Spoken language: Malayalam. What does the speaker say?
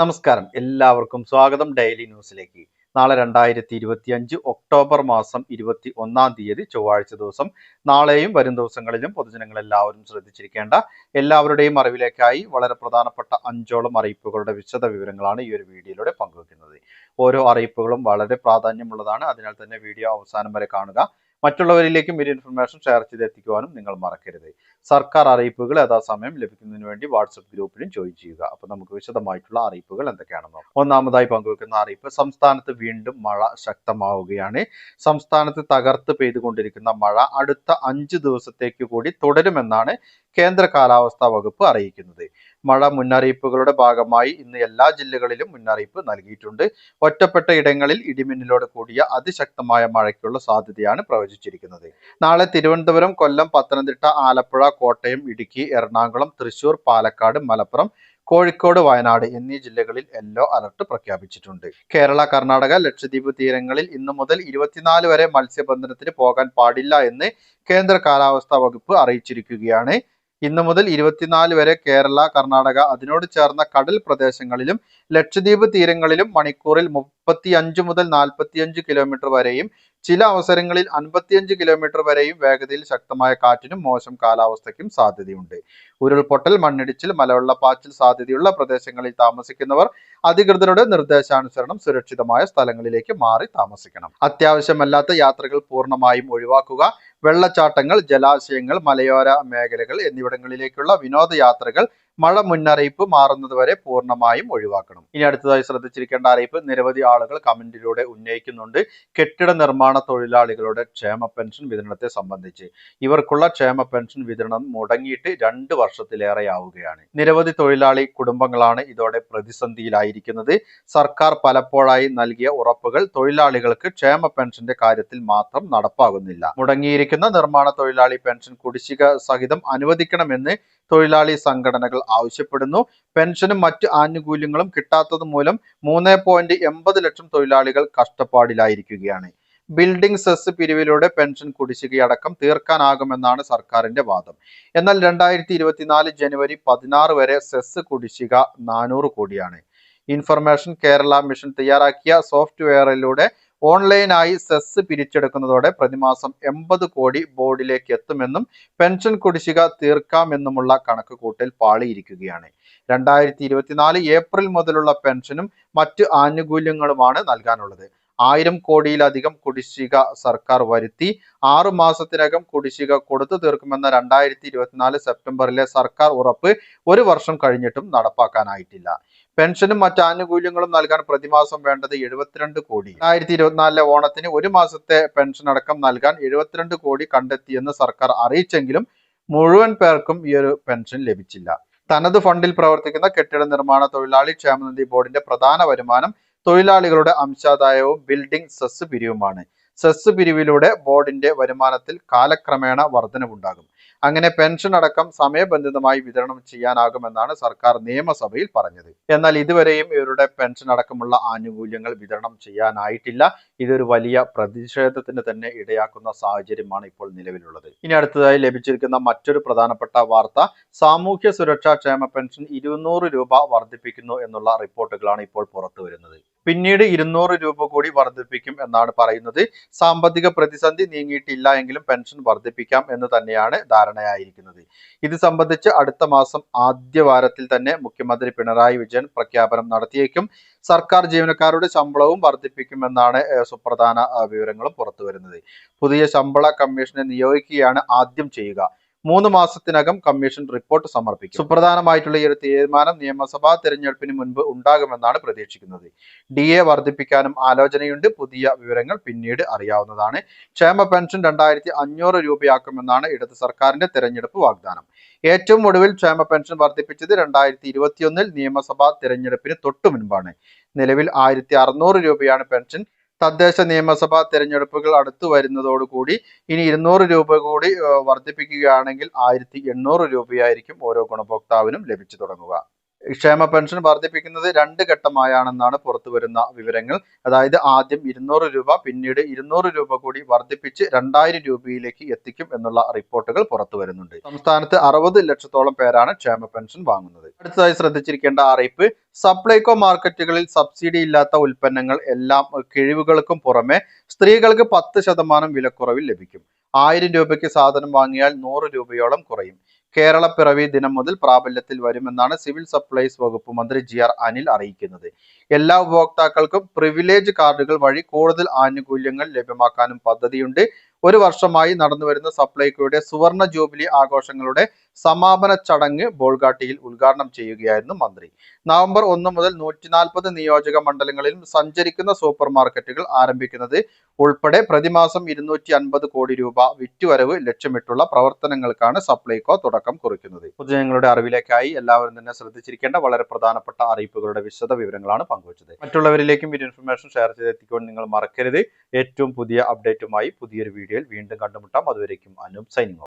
നമസ്കാരം. എല്ലാവർക്കും സ്വാഗതം ഡെയിലി ന്യൂസിലേക്ക്. നാളെ രണ്ടായിരത്തി ഇരുപത്തി അഞ്ച് ഒക്ടോബർ മാസം ഇരുപത്തി ഒന്നാം തീയതി ചൊവ്വാഴ്ച ദിവസം. നാളെയും വരും ദിവസങ്ങളിലും പൊതുജനങ്ങൾ എല്ലാവരും ശ്രദ്ധിച്ചിരിക്കേണ്ട എല്ലാവരുടെയും അറിവിലേക്കായി വളരെ പ്രധാനപ്പെട്ട അഞ്ചോളം അറിയിപ്പുകളുടെ വിശദ വിവരങ്ങളാണ് ഈ ഒരു വീഡിയോയിലൂടെ പങ്കുവെക്കുന്നത്. ഓരോ അറിയിപ്പുകളും വളരെ പ്രാധാന്യമുള്ളതാണ്. അതിനാൽ തന്നെ വീഡിയോ അവസാനം വരെ കാണുക. മറ്റുള്ളവരിലേക്കും ഈ ഇൻഫർമേഷൻ ഷെയർ ചെയ്ത് എത്തിക്കുവാനും നിങ്ങൾ മറക്കരുത്. സർക്കാർ അറിയിപ്പുകൾ യഥാസമയം ലഭിക്കുന്നതിന് വേണ്ടി വാട്സപ്പ് ഗ്രൂപ്പിലും ജോയിൻ ചെയ്യുക. അപ്പൊ നമുക്ക് വിശദമായിട്ടുള്ള അറിയിപ്പുകൾ എന്തൊക്കെയാണെന്ന് ഒന്നാമതായി പങ്കുവെക്കുന്ന അറിയിപ്പ് സംസ്ഥാനത്ത് വീണ്ടും മഴ ശക്തമാവുകയാണ്. സംസ്ഥാനത്ത് തകർത്ത് പെയ്തുകൊണ്ടിരിക്കുന്ന മഴ അടുത്ത അഞ്ച് ദിവസത്തേക്ക് കൂടി തുടരുമെന്നാണ് കേന്ദ്ര കാലാവസ്ഥാ വകുപ്പ് അറിയിക്കുന്നത്. മഴ മുന്നറിയിപ്പുകളുടെ ഭാഗമായി ഇന്ന് എല്ലാ ജില്ലകളിലും മുന്നറിയിപ്പ് നൽകിയിട്ടുണ്ട്. ഒറ്റപ്പെട്ട ഇടങ്ങളിൽ ഇടിമിന്നലോട് കൂടിയ അതിശക്തമായ മഴയ്ക്കുള്ള സാധ്യതയാണ് പ്രവചിച്ചിരിക്കുന്നത്. നാളെ തിരുവനന്തപുരം കൊല്ലം പത്തനംതിട്ട ആലപ്പുഴ കോട്ടയം ഇടുക്കി എറണാകുളം തൃശൂർ പാലക്കാട് മലപ്പുറം കോഴിക്കോട് വയനാട് എന്നീ ജില്ലകളിൽ യെല്ലോ അലർട്ട് പ്രഖ്യാപിച്ചിട്ടുണ്ട്. കേരള കർണാടക ലക്ഷദ്വീപ് തീരങ്ങളിൽ ഇന്നു മുതൽ ഇരുപത്തിനാല് വരെ മത്സ്യബന്ധനത്തിന് പോകാൻ പാടില്ല എന്ന് കേന്ദ്ര കാലാവസ്ഥാ വകുപ്പ് അറിയിച്ചിരിക്കുകയാണ്. ഇന്നു മുതൽ ഇരുപത്തിനാല് വരെ കേരള കർണാടക അതിനോട് ചേർന്ന കടൽ പ്രദേശങ്ങളിലും ലക്ഷദ്വീപ് തീരങ്ങളിലും മണിക്കൂറിൽ മുപ്പത്തി അഞ്ച് മുതൽ നാൽപ്പത്തിയഞ്ച് കിലോമീറ്റർ വരെയും ചില അവസരങ്ങളിൽ അൻപത്തിയഞ്ച് കിലോമീറ്റർ വരെയും വേഗതയിൽ ശക്തമായ കാറ്റിനും മോശം കാലാവസ്ഥയ്ക്കും സാധ്യതയുണ്ട്. ഉരുൾപൊട്ടൽ മണ്ണിടിച്ചിൽ മലവെള്ളപ്പാച്ചിൽ സാധ്യതയുള്ള പ്രദേശങ്ങളിൽ താമസിക്കുന്നവർ അധികൃതരുടെ നിർദ്ദേശാനുസരണം സുരക്ഷിതമായ സ്ഥലങ്ങളിലേക്ക് മാറി താമസിക്കണം. അത്യാവശ്യമല്ലാത്ത യാത്രകൾ പൂർണമായും ഒഴിവാക്കുക വെള്ളച്ചാട്ടങ്ങൾ ജലാശയങ്ങൾ മലയോര മേഖലകൾ എന്നിവിടങ്ങളിലേക്കുള്ള വിനോദയാത്രകൾ മഴ മുന്നറിയിപ്പ് മാറുന്നത് വരെ പൂർണമായും ഒഴിവാക്കണം. ഇനി അടുത്തതായി ശ്രദ്ധിച്ചിരിക്കേണ്ട അറിയിപ്പ് നിരവധി ആളുകൾ കമന്റിലൂടെ ഉന്നയിക്കുന്നുണ്ട്. കെട്ടിട നിർമ്മാണ തൊഴിലാളികളുടെ ക്ഷേമ പെൻഷൻ വിതരണത്തെ സംബന്ധിച്ച്. ഇവർക്കുള്ള ക്ഷേമ പെൻഷൻ വിതരണം മുടങ്ങിയിട്ട് രണ്ട് വർഷത്തിലേറെയാവുകയാണ്. നിരവധി തൊഴിലാളി കുടുംബങ്ങളാണ് ഇതോടെ പ്രതിസന്ധിയിലായിരിക്കുന്നത്. സർക്കാർ പലപ്പോഴായി നൽകിയ ഉറപ്പുകൾ തൊഴിലാളികൾക്ക് ക്ഷേമ പെൻഷന്റെ കാര്യത്തിൽ മാത്രം നടപ്പാകുന്നില്ല. മുടങ്ങിയിരിക്കുന്ന നിർമ്മാണ തൊഴിലാളി പെൻഷൻ കുടിശ്ശിക സഹിതം അനുവദിക്കണമെന്ന് തൊഴിലാളി സംഘടനകൾ ആവശ്യപ്പെടുന്നു. പെൻഷനും മറ്റ് ആനുകൂല്യങ്ങളും കിട്ടാത്തത് മൂലം മൂന്ന് പോയിന്റ് എൺപത് ലക്ഷം തൊഴിലാളികൾ കഷ്ടപ്പാടിലായിരിക്കുകയാണ്. ബിൽഡിംഗ് സെസ് പിരിവിലൂടെ പെൻഷൻ കുടിശ്ശികയടക്കം തീർക്കാനാകുമെന്നാണ് സർക്കാരിന്റെ വാദം. എന്നാൽ രണ്ടായിരത്തി ഇരുപത്തിനാല് ജനുവരി പതിനാറ് വരെ സെസ് കുടിശ്ശിക നാനൂറ് കോടിയാണ്. ഇൻഫർമേഷൻ കേരള മിഷൻ തയ്യാറാക്കിയ സോഫ്റ്റ്വെയറിലൂടെ ഓൺലൈനായി സെസ് പിരിച്ചെടുക്കുന്നതോടെ പ്രതിമാസം എൺപത് കോടി ബോർഡിലേക്ക് എത്തുമെന്നും പെൻഷൻ കുടിശ്ശിക തീർക്കാമെന്നുമുള്ള കണക്കുകൂട്ടൽ പാളിയിരിക്കുകയാണ്. രണ്ടായിരത്തി ഇരുപത്തിനാല് ഏപ്രിൽ മുതലുള്ള പെൻഷനും മറ്റ് ആനുകൂല്യങ്ങളുമാണ് നൽകാനുള്ളത്. ആയിരം കോടിയിലധികം കുടിശ്ശിക സർക്കാർ വരുത്തി ആറു മാസത്തിനകം കുടിശ്ശിക കൊടുത്തു തീർക്കുമെന്ന രണ്ടായിരത്തി ഇരുപത്തിനാല് സെപ്റ്റംബറിലെ സർക്കാർ ഉറപ്പ് ഒരു വർഷം കഴിഞ്ഞിട്ടും നടപ്പാക്കാനായിട്ടില്ല. പെൻഷനും മറ്റ് ആനുകൂല്യങ്ങളും നൽകാൻ പ്രതിമാസം വേണ്ടത് എഴുപത്തിരണ്ട് കോടി. രണ്ടായിരത്തി ഇരുപത്തിനാലിലെ ഓണത്തിന് ഒരു മാസത്തെ പെൻഷൻ അടക്കം നൽകാൻ എഴുപത്തിരണ്ട് കോടി കണ്ടെത്തിയെന്ന് സർക്കാർ അറിയിച്ചെങ്കിലും മുഴുവൻ പേർക്കും ഈ ഒരു പെൻഷൻ ലഭിച്ചില്ല. തനത് ഫണ്ടിൽ പ്രവർത്തിക്കുന്ന കെട്ടിട നിർമ്മാണ തൊഴിലാളി ക്ഷേമനിധി ബോർഡിന്റെ പ്രധാന വരുമാനം തൊഴിലാളികളുടെ അംശാദായവും ബിൽഡിംഗ് സെസ് പിരിവുമാണ്. സെസ് പിരിവിലൂടെ ബോർഡിന്റെ വരുമാനത്തിൽ കാലക്രമേണ വർധനവുണ്ടാകും. അങ്ങനെ പെൻഷൻ അടക്കം സമയബന്ധിതമായി വിതരണം ചെയ്യാനാകുമെന്നാണ് സർക്കാർ നിയമസഭയിൽ പറഞ്ഞത്. എന്നാൽ ഇതുവരെയും ഇവരുടെ പെൻഷൻ അടക്കമുള്ള ആനുകൂല്യങ്ങൾ വിതരണം ചെയ്യാനായിട്ടില്ല. ഇതൊരു വലിയ പ്രതിഷേധത്തിന് തന്നെ ഇടയാക്കുന്ന സാഹചര്യമാണ് ഇപ്പോൾ നിലവിലുള്ളത്. ഇനി അടുത്തതായി ലഭിച്ചിരിക്കുന്ന മറ്റൊരു പ്രധാനപ്പെട്ട വാർത്ത സാമൂഹ്യ സുരക്ഷാ ക്ഷേമ പെൻഷൻ ഇരുന്നൂറ് രൂപ വർദ്ധിപ്പിക്കുന്നു എന്നുള്ള റിപ്പോർട്ടുകളാണ് ഇപ്പോൾ പുറത്തു വരുന്നത്. പിന്നീട് ഇരുന്നൂറ് രൂപ കൂടി വർദ്ധിപ്പിക്കും എന്നാണ് പറയുന്നത്. സാമ്പത്തിക പ്രതിസന്ധി നീങ്ങിയിട്ടില്ല എങ്കിലും പെൻഷൻ വർദ്ധിപ്പിക്കാം എന്ന് തന്നെയാണ് ധാരണയായിരിക്കുന്നത്. ഇത് സംബന്ധിച്ച് അടുത്ത മാസം ആദ്യ വാരത്തിൽ തന്നെ മുഖ്യമന്ത്രി പിണറായി വിജയൻ പ്രഖ്യാപനം നടത്തിയേക്കും. സർക്കാർ ജീവനക്കാരുടെ ശമ്പളവും വർദ്ധിപ്പിക്കുമെന്നാണ് സുപ്രധാന വിവരങ്ങളും പുറത്തു വരുന്നത് പുതിയ ശമ്പള കമ്മീഷനെ നിയോഗിക്കുകയാണ് ആദ്യം ചെയ്യുക. മൂന്ന് മാസത്തിനകം കമ്മീഷൻ റിപ്പോർട്ട് സമർപ്പിക്കും. സുപ്രധാനമായിട്ടുള്ള ഈ ഒരു തീരുമാനം നിയമസഭാ തെരഞ്ഞെടുപ്പിന് മുൻപ് ഉണ്ടാകുമെന്നാണ് പ്രതീക്ഷിക്കുന്നത്. ഡി എ വർദ്ധിപ്പിക്കാനും ആലോചനയുണ്ട്. പുതിയ വിവരങ്ങൾ പിന്നീട് അറിയാവുന്നതാണ്. ക്ഷേമ പെൻഷൻ രണ്ടായിരത്തി അഞ്ഞൂറ് രൂപയാക്കുമെന്നാണ് ഇടത് സർക്കാരിന്റെ തെരഞ്ഞെടുപ്പ് വാഗ്ദാനം. ഏറ്റവും ഒടുവിൽ ക്ഷേമ പെൻഷൻ വർദ്ധിപ്പിച്ചത് രണ്ടായിരത്തി ഇരുപത്തിയൊന്നിൽ നിയമസഭാ തെരഞ്ഞെടുപ്പിന് തൊട്ടു മുൻപാണ്. നിലവിൽ ആയിരത്തി രൂപയാണ് പെൻഷൻ തദ്ദേശ നിയമസഭാ തെരഞ്ഞെടുപ്പുകൾ അടുത്തു വരുന്നതോടുകൂടി ഇനി ഇരുന്നൂറ് രൂപ കൂടി വർദ്ധിപ്പിക്കുകയാണെങ്കിൽ ആയിരത്തി എണ്ണൂറ് രൂപയായിരിക്കും ഓരോ ഗുണഭോക്താവിനും ലഭിച്ചു തുടങ്ങുക. ക്ഷേമ പെൻഷൻ വർദ്ധിപ്പിക്കുന്നത് രണ്ട് ഘട്ടമായാണെന്നാണ് പുറത്തുവരുന്ന വിവരങ്ങൾ. അതായത് ആദ്യം ഇരുന്നൂറ് രൂപ പിന്നീട് ഇരുന്നൂറ് രൂപ കൂടി വർദ്ധിപ്പിച്ച് രണ്ടായിരം രൂപയിലേക്ക് എത്തിക്കും എന്നുള്ള റിപ്പോർട്ടുകൾ പുറത്തു വരുന്നുണ്ട്. സംസ്ഥാനത്ത് അറുപത് ലക്ഷത്തോളം പേരാണ് ക്ഷേമ പെൻഷൻ വാങ്ങുന്നത്. അടുത്തതായി ശ്രദ്ധിച്ചിരിക്കേണ്ട അറിയിപ്പ് സപ്ലൈകോ മാർക്കറ്റുകളിൽ സബ്സിഡി ഇല്ലാത്ത ഉൽപ്പന്നങ്ങൾ എല്ലാം കിഴിവുകൾക്കും പുറമെ സ്ത്രീകൾക്ക് പത്ത് ശതമാനം വിലക്കുറവിൽ ലഭിക്കും. ആയിരം രൂപയ്ക്ക് സാധനം വാങ്ങിയാൽ നൂറ് രൂപയോളം കുറയും. കേരള പിറവി ദിനം മുതൽ പ്രാബല്യത്തിൽ വരുമെന്നാണ് സിവിൽ സപ്ലൈസ് വകുപ്പ് മന്ത്രി ജി ആർ അനിൽ അറിയിക്കുന്നത്. എല്ലാ ഉപഭോക്താക്കൾക്കും പ്രിവിലേജ് കാർഡുകൾ വഴി കൂടുതൽ ആനുകൂല്യങ്ങൾ ലഭ്യമാക്കാനും പദ്ധതിയുണ്ട്. ഒരു വർഷമായി നടന്നുവരുന്ന സപ്ലൈകോയുടെ സുവർണ ജൂബിലി ആഘോഷങ്ങളുടെ സമാപന ചടങ്ങ് ബോൾഗാട്ടിയിൽ ഉദ്ഘാടനം ചെയ്യുകയായിരുന്നു മന്ത്രി. നവംബർ ഒന്ന് മുതൽ നൂറ്റി നാൽപ്പത് നിയോജക മണ്ഡലങ്ങളിലും സഞ്ചരിക്കുന്ന സൂപ്പർ മാർക്കറ്റുകൾ ആരംഭിക്കുന്നത് ഉൾപ്പെടെ പ്രതിമാസം ഇരുന്നൂറ്റി അൻപത് കോടി രൂപ വിറ്റുവരവ് ലക്ഷ്യമിട്ടുള്ള പ്രവർത്തനങ്ങൾക്കാണ് സപ്ലൈകോ തുടക്കം കുറിക്കുന്നത്. പൊതുജനങ്ങളുടെ അറിവിലേക്കായി എല്ലാവരും തന്നെ ശ്രദ്ധിച്ചിരിക്കേണ്ട വളരെ പ്രധാനപ്പെട്ട അറിയിപ്പുകളുടെ വിശദ വിവരങ്ങളാണ് പങ്കുവച്ചത്. മറ്റുള്ളവരിലേക്കും ഈ ഇൻഫർമേഷൻ ഷെയർ ചെയ്തെത്തിക്കൊണ്ട് നിങ്ങൾ മറക്കരുത്. ഏറ്റവും പുതിയ അപ്ഡേറ്റുമായി പുതിയൊരു വീഡിയോയിൽ വീണ്ടും കണ്ടുമുട്ടാം. അതുവരേക്കും അനൂപ് സൈനിങ്